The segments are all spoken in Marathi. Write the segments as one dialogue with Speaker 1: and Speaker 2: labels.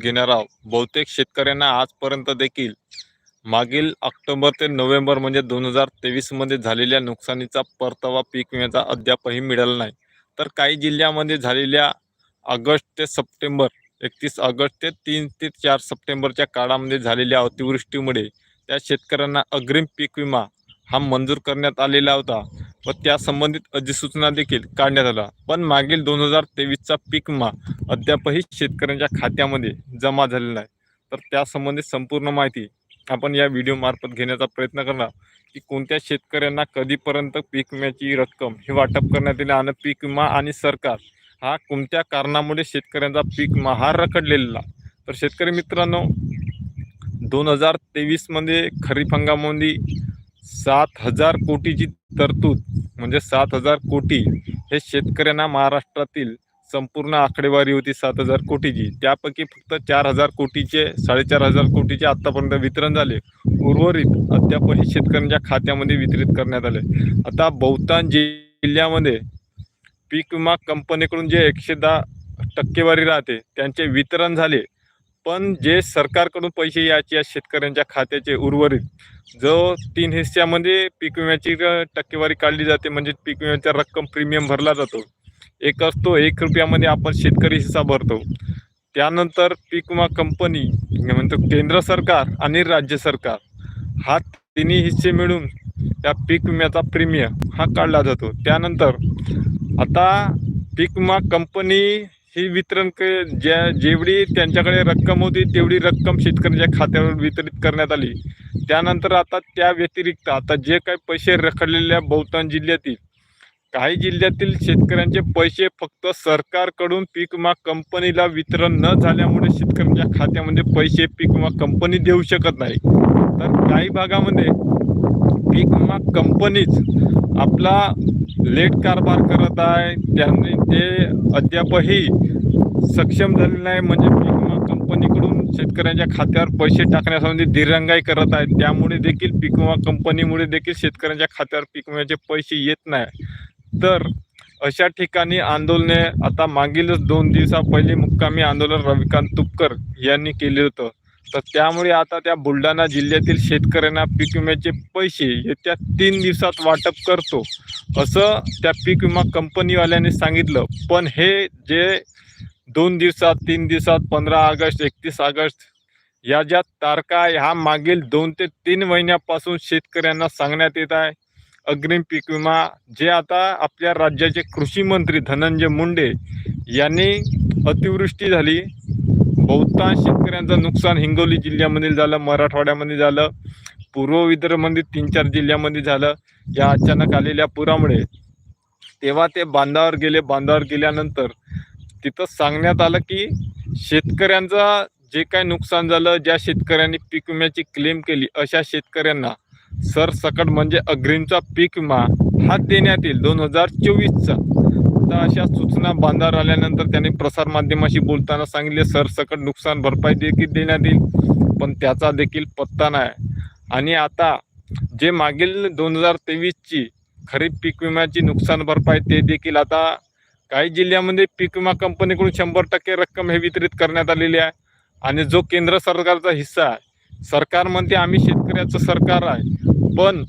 Speaker 1: घेणार आहोत बहुतेक शेतकऱ्यांना आजपर्यंत देखील मागील ऑक्टोबर ते नोव्हेंबर म्हणजे दोन हजार तेवीसमध्ये झालेल्या नुकसानीचा परतावा पीक विम्याचा अद्यापही मिळाला नाही. तर काही जिल्ह्यामध्ये झालेल्या ऑगस्ट ते सप्टेंबर एकतीस ऑगस्ट ते तीन ते चार सप्टेंबरच्या काळामध्ये झालेल्या अतिवृष्टीमुळे त्या शेतकऱ्यांना अग्रिम पीक विमा हा मंजूर करण्यात आलेला होता. व त्या संबंधित अधिसूचना देखील काढण्यात आला पण मागील दोन हजार तेवीसचा पीक विमा अद्यापही शेतकऱ्यांच्या खात्यामध्ये जमा झालेला नाही. तर त्यासंबंधित संपूर्ण माहिती आपण या व्हिडिओमार्फत घेण्याचा प्रयत्न करणार की कोणत्या शेतकऱ्यांना कधीपर्यंत पीक विम्याची रक्कम ही वाटप करण्यात येईल आणि पीक विमा आणि सरकार हा कोणत्या कारणामुळे शेतकऱ्यांचा पीक विमा हा रखडलेला तर शेतकरी मित्रांनो दोन हजार तेवीसमध्ये खरीप हंगामामध्ये सात हजार कोटीची तरतूद म्हणजे सात हजार कोटी हे शेतकऱ्यांना महाराष्ट्रातील संपूर्ण आकडेवारी होती सात हजार कोटीची. त्यापैकी फक्त चार हजार कोटीचे साडेचार हजार कोटीचे आत्तापर्यंत वितरण झाले. उर्वरित अद्यापही शेतकऱ्यांच्या खात्यामध्ये वितरित करण्यात आले. आता बहुतांश जिल्ह्यामध्ये पीक विमा कंपनीकडून जे एकशे दहा टक्केवारी राहते त्यांचे वितरण झाले. पण जे सरकारकडून पैसे यायचे या शेतकऱ्यांच्या खात्याचे उर्वरित जो तीन हिस्स्यामध्ये पीक विम्याची टक्केवारी काढली जाते म्हणजे पीक विम्याचा रक्कम प्रीमियम भरला जातो. एक असतो एक रुपयामध्ये आपण शेतकरी हिस्सा भरतो. त्यानंतर पीक विमा कंपनी म्हणतो केंद्र सरकार आणि राज्य सरकार हा तिन्ही हिस्से मिळून त्या पीक विम्याचा प्रीमियम हा काढला जातो. त्यानंतर आता पीक विमा कंपनी ही वितरण ज्या जेवढी त्यांच्याकडे रक्कम होती तेवढी रक्कम शेतकऱ्यांच्या खात्यावर वितरित करण्यात आली. त्यानंतर आता त्या व्यतिरिक्त आता जे काही पैसे रखडलेल्या बहुतांश जिल्ह्यातील काही जिल्ह्यातील शेतकऱ्यांचे पैसे फक्त सरकारकडून पीक विमा कंपनीला वितरण न झाल्यामुळे शेतकऱ्यांच्या खात्यामध्ये पैसे पीक विमा कंपनी देऊ शकत नाही. तर काही भागामध्ये पीक विमा कंपनीच आपला लेट कारभार करत आहे. त्यांनी ते अद्यापही सक्षम झाले नाही. म्हणजे पीक विमा कंपनीकडून शेतकऱ्यांच्या खात्यावर पैसे टाकण्यासंबंधी दिरंगाई करत आहेत त्यामुळे देखील पीक विमा कंपनीमुळे देखील शेतकऱ्यांच्या खात्यावर पीक विम्याचे पैसे येत नाही. तर अशा ठिकाणी आंदोलने आता मागीलच दोन दिवसा पहिले मुक्कामी आंदोलन रविकांत तुपकर यांनी केले होतं. तर त्यामुळे आता त्या बुलढाणा जिल्ह्यातील शेतकऱ्यांना पीक विम्याचे पैसे येत्या तीन दिवसात वाटप करतो. असं त्या पीक विमा कंपनीवाल्याने सांगितलं. पण हे जे दोन दिवसात तीन दिवसात पंधरा ऑगस्ट एकतीस ऑगस्ट या ज्या तारखा आहे ह्या मागील दोन ते तीन महिन्यापासून शेतकऱ्यांना सांगण्यात येत आहे. अग्रिम पीक विमा जे आता आपल्या राज्याचे कृषी मंत्री धनंजय मुंडे यांनी अतिवृष्टी झाली. बहुतांश शेतकऱ्यांचं नुकसान हिंगोली जिल्ह्यामध्ये झालं मराठवाड्यामध्ये झालं पूर्व विदर्भमध्ये तीन चार जिल्ह्यामध्ये झालं. या अचानक आलेल्या पुरामुळे तेव्हा ते बांधावर गेले. बांधावर गेल्यानंतर तिथं सांगण्यात आलं की शेतकऱ्यांचा जे काय नुकसान झालं ज्या शेतकऱ्यांनी पीक विम्याची क्लेम केली अशा शेतकऱ्यांना सरसकट म्हणजे अग्रिमचा पीक विमा हा देण्यात येईल. दोन हजार चोवीसचा. तर अशा सूचना बांधावर आल्यानंतर त्यांनी प्रसारमाध्यमाशी बोलताना सांगितले सरसकट नुकसान भरपाई देखील देण्यात येईल पण त्याचा देखील पत्ता नाही. आणि आता जे मागील दोन हजार तेवीसची खरीप पीक विम्याची नुकसान भरपाई ते देखील आता काही जिल्ह्यामध्ये पीक विमा कंपनीकडून शंभर टक्के रक्कम हे वितरित करण्यात आलेली आहे. आणि जो केंद्र सरकारचा हिस्सा आहे सरकार म्हणते आम्ही शेतकऱ्याचं सरकार आहे. पण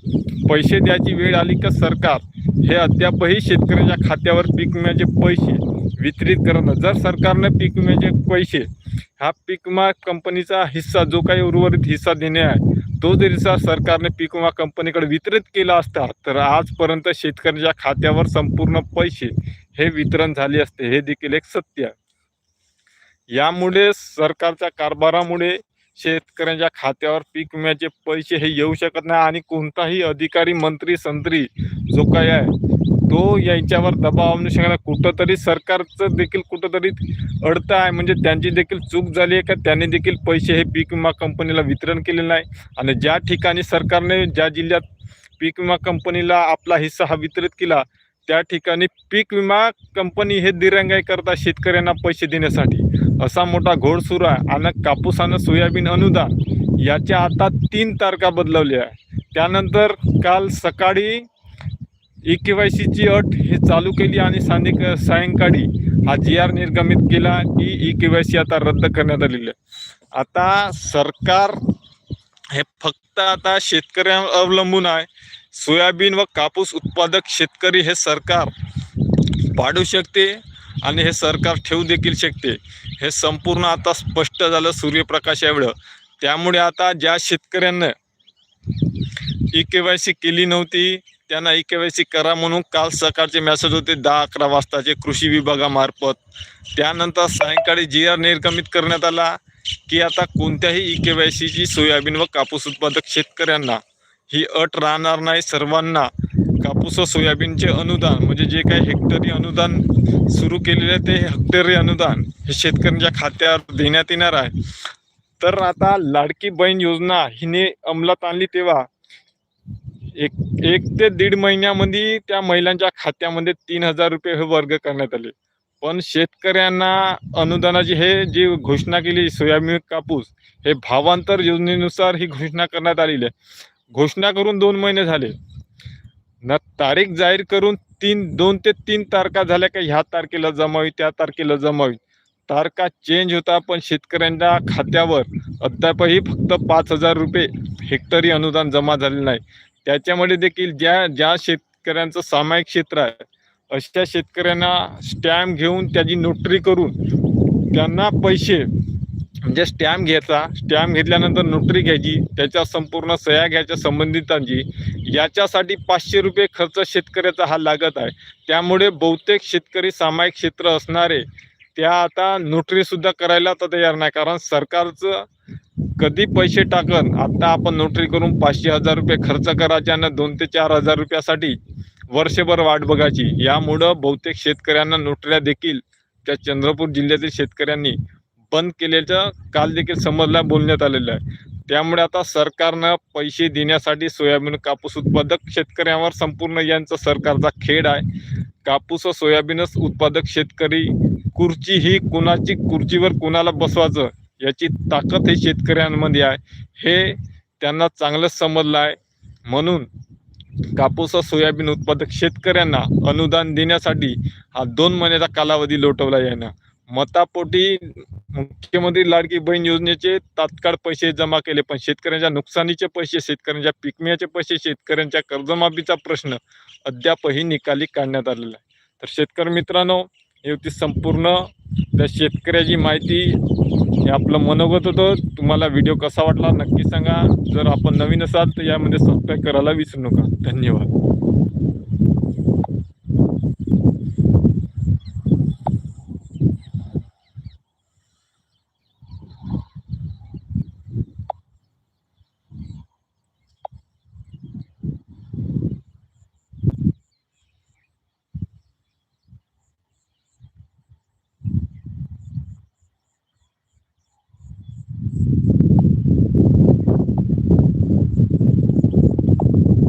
Speaker 1: पैसे द्यायची वेळ आली का सरकार हे अद्यापही शेतकऱ्याच्या खात्यावर पीक विम्याचे पैसे वितरित करणं जर सरकारने पीक विम्याचे पैसे हा पीक विमा कंपनीचा हिस्सा जो काही उर्वरित हिस्सा देणे आहे तो जर हिस्सा सरकारने पीक विमा कंपनीकडे वितरित केला असता तर आजपर्यंत शेतकऱ्याच्या खात्यावर संपूर्ण पैसे हे वितरण झाले असते. हे देखील एक सत्य आहे. यामुळे सरकारच्या कारभारामुळे शेतकऱ्यांच्या खात्यावर पीक विम्याचे पैसे हे येऊ शकत नाही आणि कोणताही अधिकारी मंत्री संत्री जो काय आहे तो यांच्यावर दबाव आणू शकणार कुठंतरी सरकारचं देखील कुठंतरी अडतं आहे. म्हणजे त्यांची देखील चूक झाली आहे का? त्यांनी देखील पैसे हे पीक विमा कंपनीला वितरण केले नाही. आणि ज्या ठिकाणी सरकारने ज्या जिल्ह्यात पीक विमा कंपनीला आपला हिस्सा हा वितरित केला त्या ठिकाणी पीक विमा कंपनी हे दिरंगाई करतात शेतकऱ्यांना पैसे देण्यासाठी. असा मोठा घोड सुरू आहे. आणि कापूस आणि सोयाबीन अनुदान याच्या आता तीन तारखा बदलवल्या आहे त्यानंतर काल सकाळी ई के वाय सीची अट हे चालू केली आणि सांधिक सायंकाळी हा जी आर निर्गमित केला. की ई के वाय सी आता रद्द करण्यात आलेली आहे. आता सरकार हे फक्त आता शेतकऱ्यांवर अवलंबून आहे. सोयाबीन व कापूस उत्पादक शेतकरी हे सरकार पाडू शकते. आणि हे सरकार ठेवू देखील शकते. हे संपूर्ण आता स्पष्ट झालं सूर्यप्रकाश एवढं. त्यामुळे आता ज्या शेतकऱ्यांना ई के वाय सी केली नव्हती त्यांना ई के वाय सी करा म्हणून काल सकाळचे मेसेज होते दहा अकरा वाजताचे कृषी विभागामार्फत. त्यानंतर सायंकाळी जी आर निर्गमित करण्यात आला की आता कोणत्याही ई के वाय सीची सोयाबीन व कापूस उत्पादक शेतकऱ्यांना ही अट राहणार नाही. सर्वांना कापूस व सोयाबीनचे अनुदान म्हणजे जे काही हेक्टरी अनुदान सुरू केलेले ते हेक्टरी अनुदान हे शेतकऱ्यांच्या खात्यावर देण्यात येणार आहे. तर आता लाडकी बहीण योजना हिने अंमलात आणली तेव्हा एक एक ते दीड महिन्यामध्ये त्या महिलांच्या खात्यामध्ये तीन हजार रुपये हे वर्ग करण्यात आले. पण शेतकऱ्यांना अनुदानाची हे जी घोषणा केली सोयाबीन कापूस हे भावांतर योजनेनुसार ही घोषणा करण्यात आलेली आहे. घोषणा करून दोन महिने झाले. ना तारीख जाहीर करून तीन दोन ते तीन तारखा झाल्या का ह्या तारखेला जमावी त्या तारखेला जमावी. तारखा चेंज होता पण शेतकऱ्यांच्या खात्यावर अद्यापही फक्त पाच हजार रुपये हेक्टरी अनुदान जमा झालेलं नाही. त्याच्यामध्ये देखील ज्या ज्या शेतकऱ्यांचं सामायिक क्षेत्र आहे अशा शेतकऱ्यांना स्टॅम्प घेऊन त्याची नोटरी करून त्यांना पैसे म्हणजे स्टॅम्प घ्यायचा स्टॅम्प घेतल्यानंतर नोटरी घ्यायची त्याच्या संपूर्ण सह्या घ्यायच्या संबंधितांची. याच्यासाठी पाचशे रुपये खर्च शेतकऱ्याचा हा लागत आहे. त्यामुळे बहुतेक शेतकरी सामायिक क्षेत्र असणारे त्या आता नोटरीसुद्धा करायला तर तयार नाही. कारण सरकारचं कधी पैसे टाकन आता आपण नोटरी करून पाचशे हजार रुपये खर्च करायचे आणि दोन ते चार हजार रुपयासाठी वर्षभर वाट बघायची. यामुळं बहुतेक शेतकऱ्यांना नोटऱ्या देखील त्या चंद्रपूर जिल्ह्यातील शेतकऱ्यांनी बंद केल्याचं काल देखील समजला बोलण्यात आलेलं आहे. त्यामुळे आता सरकारनं पैसे देण्यासाठी सोयाबीन कापूस उत्पादक शेतकऱ्यांवर संपूर्ण यांचा सरकारचा खेळ आहे. कापूस व सोयाबीनच उत्पादक शेतकरी खुर्ची ही कुणाची खुर्चीवर कुणाला बसवायचं याची ताकद हे शेतकऱ्यांमध्ये आहे. हे त्यांना चांगलंच समजलं आहे. म्हणून कापूस व सोयाबीन उत्पादक शेतकऱ्यांना अनुदान देण्यासाठी हा दोन महिन्याचा कालावधी लोटवला यानं. मतापोटी मुख्यमंत्री लाडकी बहीण योजनेचे तात्काळ पैसे जमा केले. पण शेतकऱ्यांच्या नुकसानीचे पैसे शेतकऱ्यांच्या पिकम्याचे पैसे शेतकऱ्यांच्या कर्जमाफीचा प्रश्न अद्यापही निकाली काढण्यात आलेला आहे. तर शेतकरी मित्रांनो ही होती संपूर्ण त्या शेतकऱ्याची माहिती. हे आपलं मनोगत होतं. तुम्हाला व्हिडिओ कसा वाटला नक्की सांगा. जर आपण नवीन असाल तर यामध्ये सबस्क्राईब करायला विसरू नका. धन्यवाद.